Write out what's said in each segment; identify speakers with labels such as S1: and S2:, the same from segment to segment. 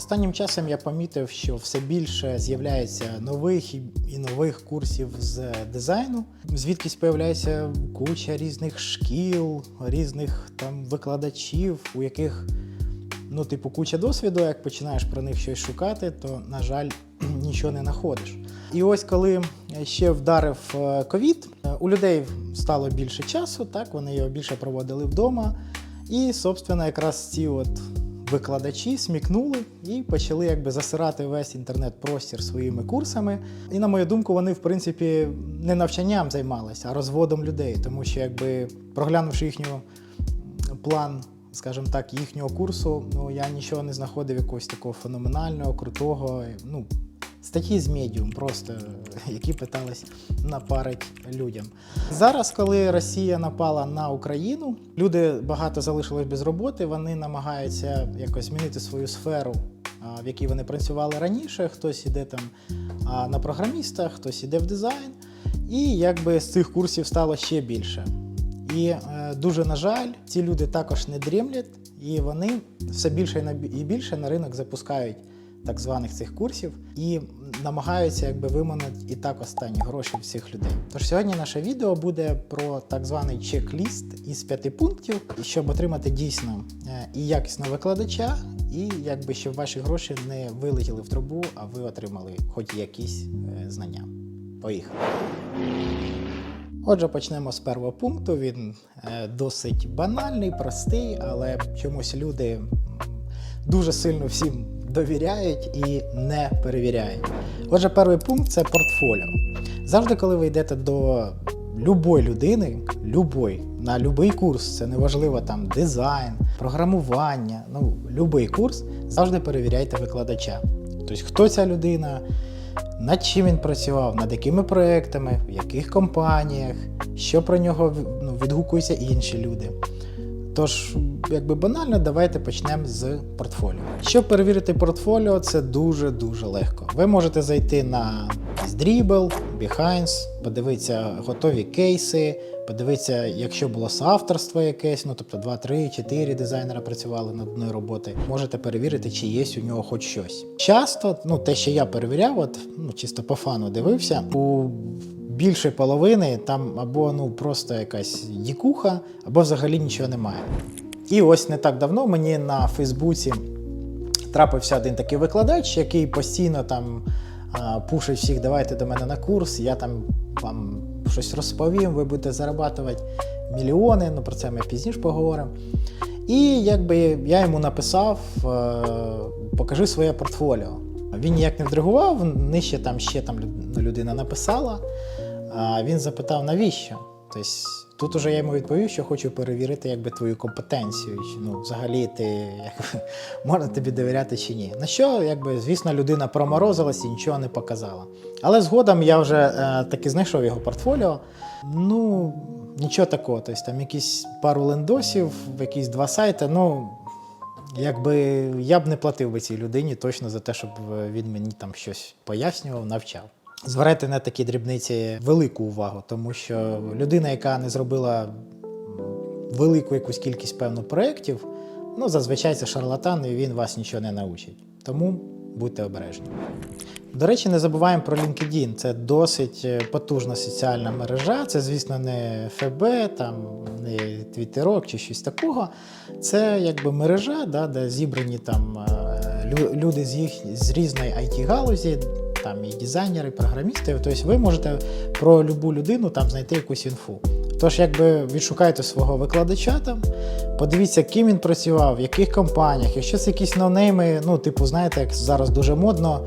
S1: Останнім часом я помітив, що все більше з'являється нових і нових курсів з дизайну. Звідкись появляється куча різних шкіл, різних там викладачів, у яких ну, типу, куча досвіду. Як починаєш про них щось шукати, то, на жаль, нічого не знаходиш. І ось коли ще вдарив е, ковід, у людей стало більше часу, так вони його більше проводили вдома. І, собственно, якраз ці от викладачі смікнули і почали якби засирати весь інтернет-простір своїми курсами. І на мою думку, вони в принципі не навчанням займалися, а розводом людей, тому що якби проглянувши їхню план, скажімо так, їхнього курсу, ну я нічого не знаходив якогось такого феноменального, крутого. Ну, статті з медіум, просто які питались напарити людям. Зараз, коли Росія напала на Україну, люди багато залишились без роботи. Вони намагаються якось змінити свою сферу, в якій вони працювали раніше. Хтось іде там на програміста, хтось іде в дизайн. І якби з цих курсів стало ще більше. І е, дуже на жаль, ці люди також не дрімлять, і вони все більше і більше на ринок запускають так званих цих курсів і намагаються якби виманити і так останні гроші в цих людей. Тож сьогодні наше відео буде про так званий чек-ліст із п'яти пунктів, щоб отримати дійсно е, і якісного викладача, і якби щоб ваші гроші не вилетіли в трубу, а ви отримали хоч якісь е, знання. Поїхали. Отже, почнемо з першого пункту. Він е, досить банальний, простий, але чомусь люди дуже сильно всім довіряють і не перевіряють. Отже, перший пункт це портфоліо. Завжди, коли ви йдете до любої людини, любой, на будь-який курс, це неважливо там дизайн, програмування, ну будь-який курс, завжди перевіряйте викладача. Тобто, хто ця людина, над чим він працював, над якими проектами, в яких компаніях, що про нього ну, відгукуються інші люди. Тож, якби банально, давайте почнемо з портфоліо. Щоб перевірити портфоліо, це дуже-дуже легко. Ви можете зайти на Dribble, Behance, подивитися готові кейси, подивитися, якщо було соавторство якесь, ну тобто 2, 3, 4 дизайнера працювали над одною роботою, можете перевірити, чи є у нього хоч щось. Часто, ну те, що я перевіряв, от ну чисто по фану дивився, у більшої половини там або ну просто якась дікуха, або взагалі нічого немає. І ось не так давно мені на Фейсбуці трапився один такий викладач, який постійно там пушить всіх, давайте до мене на курс, я там вам щось розповім, ви будете зарабатувати мільйони, ну про це ми пізніше поговоримо. І якби я йому написав, е, покажи своє портфоліо. Він ніяк не відреагував, нижче там ще там людина написала. А він запитав, навіщо? Тобто, тут уже я йому відповів, що хочу перевірити якби, твою компетенцію. Чи, ну, взагалі ти якби, можна тобі довіряти чи ні. На що, якби, звісно, людина проморозилась і нічого не показала. Але згодом я вже е, таки знайшов його портфоліо. Ну, нічого такого. Тобто, там якісь пару лендосів, якісь два сайти. Ну, Якби я б не платив би цій людині точно за те, щоб е, він мені там щось пояснював, навчав. Звертайте на такі дрібниці велику увагу, тому що людина, яка не зробила велику якусь кількість певно проєктів, ну зазвичай це шарлатан, і він вас нічого не научить. Тому будьте обережні. До речі, не забуваємо про LinkedIn. Це досить е, потужна соціальна мережа. Це, звісно, не ФБ, там не Твіттерок чи щось такого. Це якби мережа, да, де зібрані там е, люди з їх з різної it галузі там і дизайнери, і програмісти. Тобто ви можете про любу людину там знайти якусь інфу. Тож, якби відшукайте свого викладача там, подивіться, ким він працював, в яких компаніях. Якщо це якісь ноунейми, ну, типу, знаєте, як зараз дуже модно,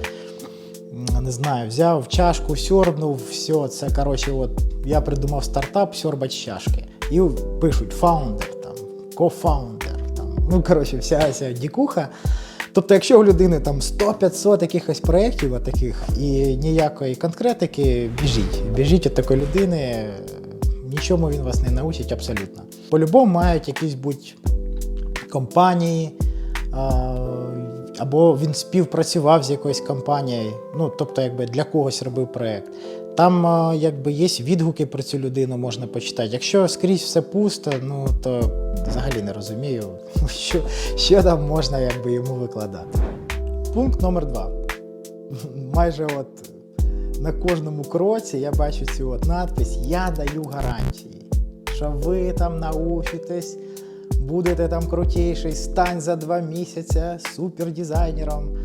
S1: не знаю, взяв чашку, сьорбнув, все, це коротше, от я придумав стартап сьорбать чашки. І пишуть founder, там, co-founder, там, ну коротше, вся ця дікуха. Тобто, якщо у людини там 100-500 якихось проєктів таких і ніякої конкретики, біжіть. Біжіть від такої людини, нічому він вас не научить абсолютно. По-любому мають якісь будь компанії, або він співпрацював з якоюсь компанією, ну тобто, якби для когось робив проєкт. Там якби є відгуки про цю людину, можна почитати. Якщо скрізь все пусто, ну то взагалі не розумію, що, що там можна якби йому викладати. Пункт номер два. Майже от на кожному кроці я бачу цю от надпись Я даю гарантії. Що ви там научитесь, будете там крутіший, стань за два місяці супердизайнером.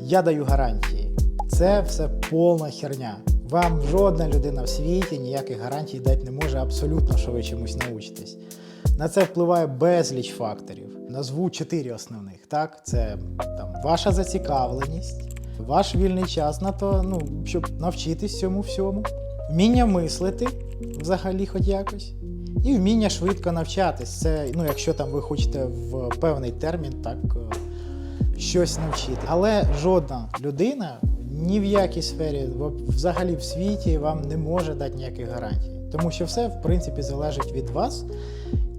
S1: Я даю гарантії. Це все повна херня. Вам жодна людина в світі ніяких гарантій дати не може абсолютно, що ви чомусь научитесь. На це впливає безліч факторів. Назву чотири основних. Так, це там ваша зацікавленість, ваш вільний час на то, ну, щоб навчитись цьому всьому, вміння мислити взагалі, хоч якось, і вміння швидко навчатись. Це, ну, якщо там ви хочете в певний термін, так е, щось навчити. Але жодна людина ні в якій сфері, взагалі в світі вам не може дати ніяких гарантій. Тому що все, в принципі, залежить від вас.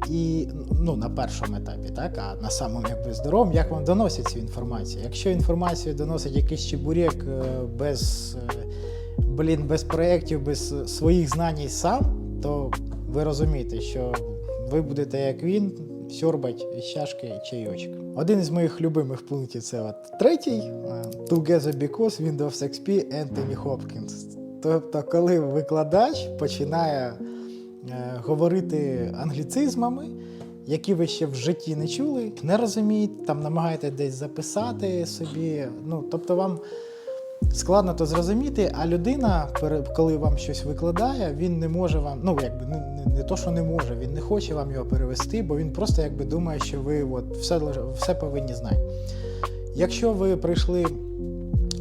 S1: І ну, на першому етапі, так, а на самому якби здоровому, як вам доносять цю інформацію. Якщо інформацію доносить якийсь чебурек е, без, е, блін, без проєктів, без своїх знань сам, то ви розумієте, що ви будете як він, сьорбать із чашки чайочок. Один із моїх любимих пунктів це от третій е, Together Because Windows XP Anthony Hopkins. Тобто, коли викладач починає е, говорити англіцизмами, які ви ще в житті не чули, не розумієте, там намагаєте десь записати собі. Ну, тобто вам складно то зрозуміти, а людина, коли вам щось викладає, він не може вам, ну якби не, не, то, що не може, він не хоче вам його перевести, бо він просто якби думає, що ви от, все, все повинні знати. Якщо ви прийшли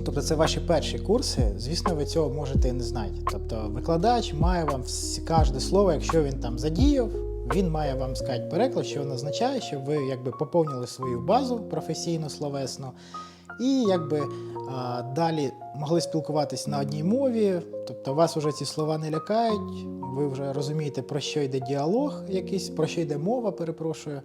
S1: Тобто це ваші перші курси, звісно, ви цього можете і не знати. Тобто викладач має вам кожне слово, якщо він там задіяв, він має вам сказати переклад, що він означає, щоб ви якби поповнили свою базу професійно, словесно, і якби а, далі могли спілкуватись на одній мові. Тобто вас вже ці слова не лякають, ви вже розумієте, про що йде діалог якийсь, про що йде мова, перепрошую.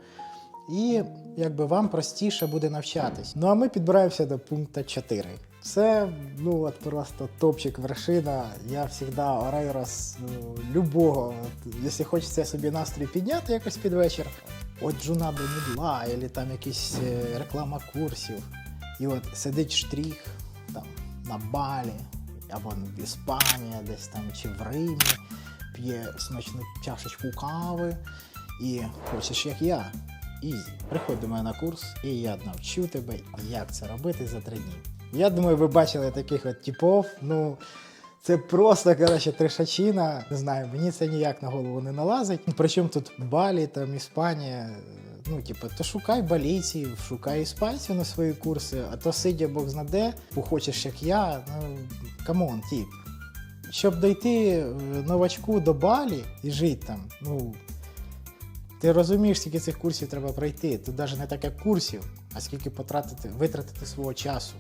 S1: І якби вам простіше буде навчатись. Ну а ми підбираємося до пункту 4. Це ну от просто топчик вершина. Я завжди орейрос ну, любого. От, Якщо хочеться собі настрій підняти якось під вечір, от джуна до мідла, або там якісь е, реклама курсів. І от сидить штрих там на Балі, або в Іспанії, десь там чи в Римі, п'є смачну чашечку кави і хочеш, як я. Ізі, приходь до мене на курс, і я навчу тебе, як це робити за три дні. Я думаю, ви бачили таких от типов. Ну, це просто, коротше, трешачина. Не знаю, мені це ніяк на голову не налазить. Причому тут Балі, там Іспанія. Ну, типу, то шукай балійців, шукай іспанців на свої курси, а то сидя Бог знаде, хочеш, як я. Ну, камон, тип. Щоб дойти е, новачку до Балі і жити там, ну, ти розумієш, скільки цих курсів треба пройти. Тут навіть не так, як курсів, а скільки потратити, витратити свого часу,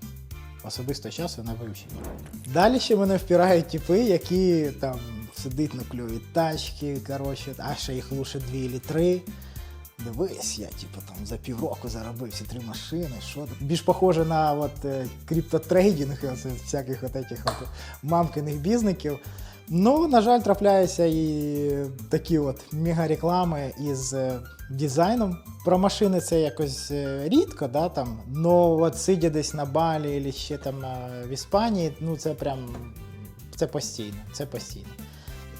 S1: особисто часу на вивчення. Далі ще мене впирають типи, які там сидить на кльові тачки, коротше, а ще їх лучше дві або три. Дивись, я типу там за півроку заробив ці три машини. Що більш похоже на от, е, криптотрейдинг, всяких от этих от мамкиних бізників. Ну, на жаль, трапляються і такі от мега-реклами із е, дизайном. Про машини це якось е, рідко, да, там. но от сидя десь на Балі або ще там в Іспанії, ну це прям це постійно. Це постійно.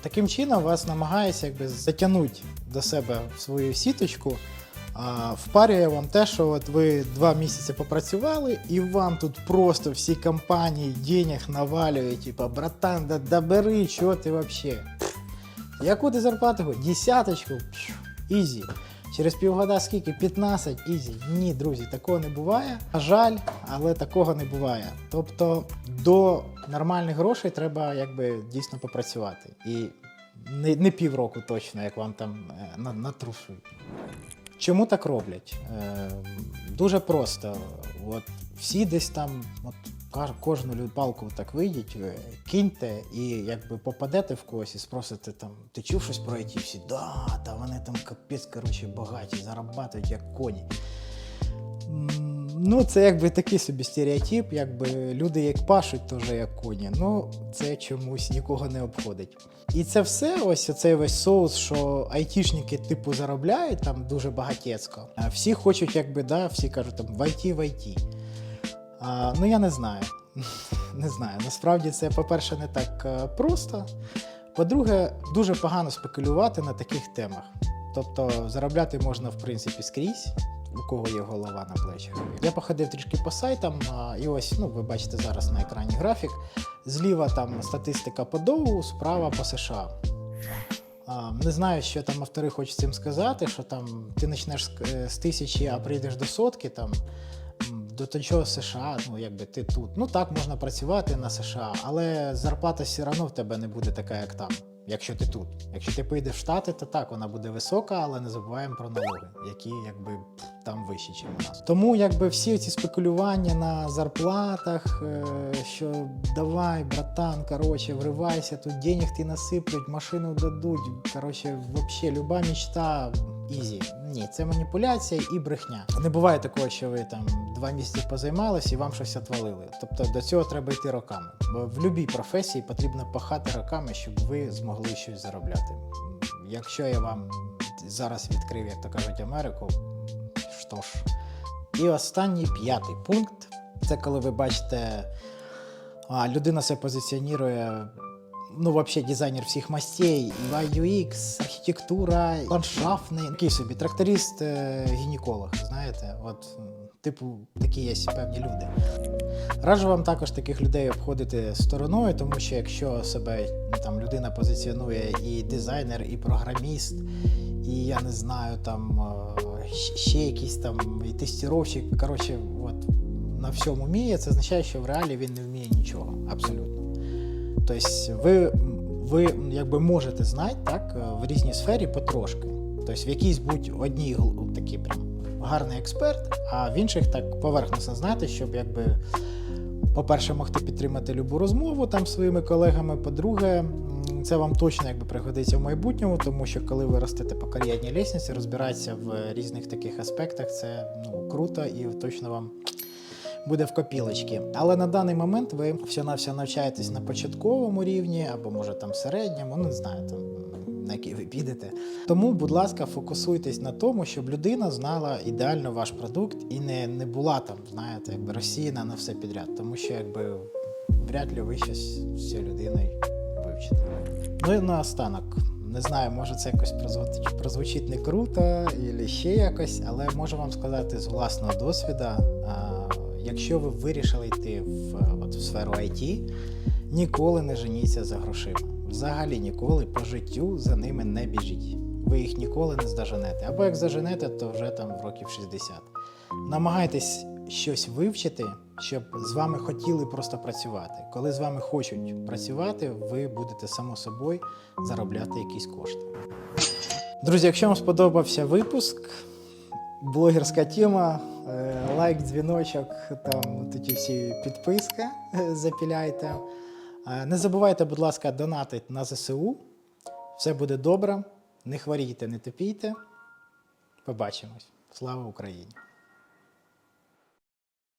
S1: Таким чином вас намагається якби затягнути до себе в свою сіточку. А, впарює вам те, що от ви два місяці попрацювали, і вам тут просто всі компанії денег навалюють, типа, братан, да, да чого ти взагалі? Яку ти зарплату? Десяточку? Ізі. Через півгода скільки? 15? Ізі. Ні, друзі, такого не буває. На жаль, але такого не буває. Тобто до нормальних грошей треба якби дійсно попрацювати. І не, не півроку точно, як вам там е, на- натрушують. Чому так роблять? Е, дуже просто. От всі десь там, от кожну палку так вийдіть, е, киньте і якби попадете в когось і спросите там, ти чув щось про IT? Всі, да, та вони там капець, коротше, багаті, зарабатують як коні. Ну, це якби такий собі стереотип, якби люди як пашуть, теж як коні. Ну, це чомусь нікого не обходить. І це все, ось оцей весь соус, що айтішники типу заробляють там дуже багатецько. А всі хочуть, якби, да, всі кажуть там в IT, в IT. А, ну я не знаю. Не знаю. Насправді це, по-перше, не так е, просто. По-друге, дуже погано спекулювати на таких темах. Тобто заробляти можна, в принципі, скрізь, у кого є голова на плечах. Я походив трішки по сайтам, і ось, ну, ви бачите зараз на екрані графік. Зліва там статистика по Доу, справа по США. Не знаю, що там автори хочуть цим сказати, що там ти почнеш з, е, тисячі, а прийдеш до сотки, там до того США, ну якби ти тут. Ну так можна працювати на США, але зарплата все одно в тебе не буде така, як там. Якщо ти тут. Якщо ти поїдеш в Штати, то так, вона буде висока, але не забуваємо про налоги, які якби там вищі, ніж у нас. Тому якби всі ці спекулювання на зарплатах, е, що давай, братан, короче, вривайся, тут денег ти насиплють, машину дадуть. Короче, вообще люба мечта ізі. Ні, це маніпуляція і брехня. Не буває такого, що ви там два місяці позаймалися і вам щось отвалили. Тобто до цього треба йти роками. Бо в будь-якій професії потрібно пахати роками, щоб ви змогли щось заробляти. Якщо я вам зараз відкрив, як то кажуть, Америку, що ж. І останній п'ятий пункт це коли ви бачите, а, людина себе позиціонує ну, вообще дизайнер всіх мастей, UI, UX, архітектура, ландшафтний. Такий собі тракторист, е, гінеколог, знаєте, от, типу, такі є певні люди. Раджу вам також таких людей обходити стороною, тому що якщо себе ну, там людина позиціонує і дизайнер, і програміст, і я не знаю, там е, ще якийсь там і тестіровщик, коротше, от на всьому вміє, це означає, що в реалі він не вміє нічого абсолютно. Тобто ви, ви якби можете знати так, в різній сфері потрошки. Тобто в якійсь будь одній такий прям гарний експерт, а в інших так поверхносно знати, щоб якби, по-перше, могти підтримати любу розмову там своїми колегами. По-друге, це вам точно якби пригодиться в майбутньому, тому що коли ви ростете по кар'єрній лісниці, розбиратися в різних таких аспектах, це ну, круто і точно вам буде в копілочці. Але на даний момент ви все-навсього навчаєтесь на початковому рівні, або може там середньому, ну не знаю, там, на який ви підете. Тому, будь ласка, фокусуйтесь на тому, щоб людина знала ідеально ваш продукт і не, не була там, знаєте, якби розсіяна на все підряд. Тому що якби вряд ли ви щось з цією людиною вивчите. Ну і наостанок. Не знаю, може це якось прозвучить, прозвучить не круто, або ще якось, але можу вам сказати з власного досвіду, якщо ви вирішили йти в, от, в сферу IT, ніколи не женіться за грошима. Взагалі ніколи по життю за ними не біжіть. Ви їх ніколи не здоженете. Або як заженете, то вже там в років 60. Намагайтесь щось вивчити, щоб з вами хотіли просто працювати. Коли з вами хочуть працювати, ви будете само собою заробляти якісь кошти. Друзі, якщо вам сподобався випуск, блогерська тема, е, лайк, дзвіночок, там такі всі підписки е, запіляйте. Не забувайте, будь ласка, донатити на ЗСУ. Все буде добре. Не хворійте, не топійте. Побачимось. Слава Україні!